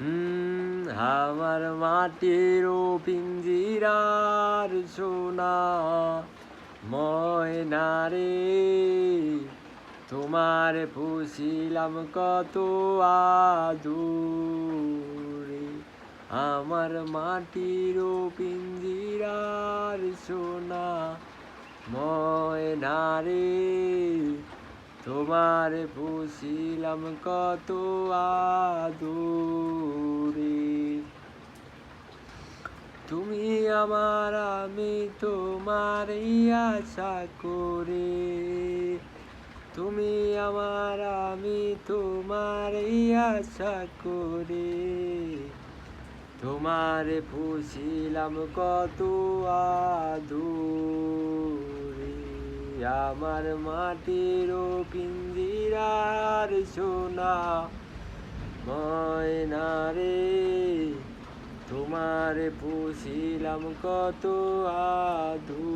আমার মাটির পিঞ্জিরার সোনা, ময়না রে, তোমার পুষিলাম কত আদুরে। আমার মাটির পিঞ্জিরার সোনা, ময়না রে তোমার পুষিলাম কত আদুরে। তুমি আমার, আমি তোমার আশা করে। তুমি আমার, আমি তোমার আশা করে। তোমার পুষিলাম কত আদুরে। আমার মাটির পিঞ্জিরার সোনা ময়না রে তোমার পুষিলাম কত আধু